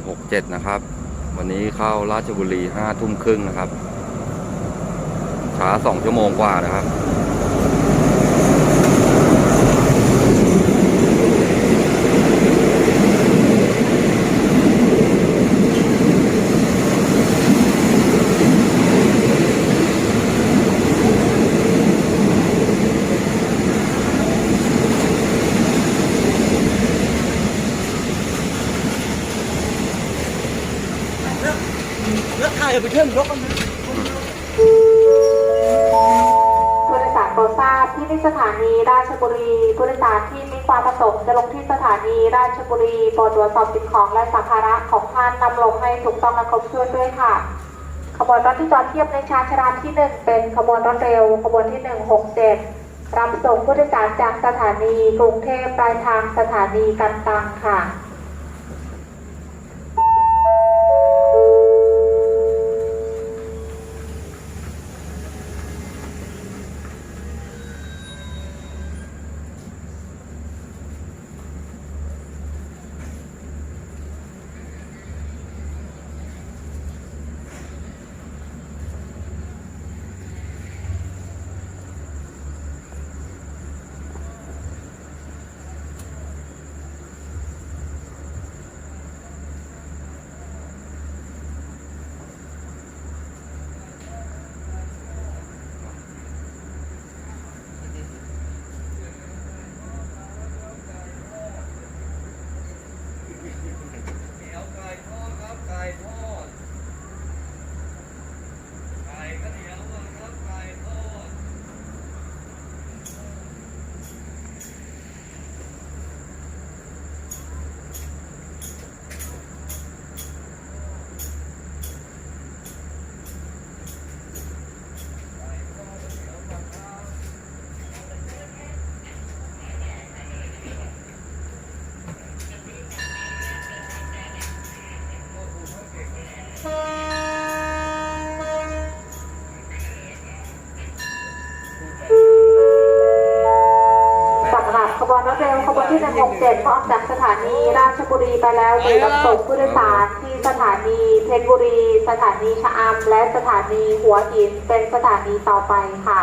167 นะครับ วันนี้เข้าราชบุรี5ทุ่มครึ่งนะครับ ช้า 2 ชั่วโมงกว่านะครับ แล้วถ่ายไปเชื่อมยกกันนะผู้โดยสารโปรดทราบที่นี่สถานีราชบุรีผู้โดยสารที่มีความประสงค์จะลงที่สถานีราชบุรีโปรดตรวจสอบสิ่งของและสัมภาระของท่านนำลงให้ถูกต้องและครบถ้วนด้วยค่ะขบวนรถที่จอดเทียบในชานชาลาที่หนึ่งเป็นขบวนรถเร็วขบวนที่หนึ่งหกเจ็ดรับส่งผู้โดยสารจากสถานีกรุงเทพปลายทางสถานีกันตังค่ะ เอาไก่ทอดครับไก่ทอดไก่ข้าวเหนียวมาครับไก่ทอด สำหรับ ขบวนรถเร็วขบวนที่ 167 พร้อกจากสถานีราชบุรีไปแล้วโดยรับส่งผู้โดยสารที่สถานีเพชรบุรี สถานีชะอำและสถานีหัวหินเป็นสถานีต่อไปค่ะ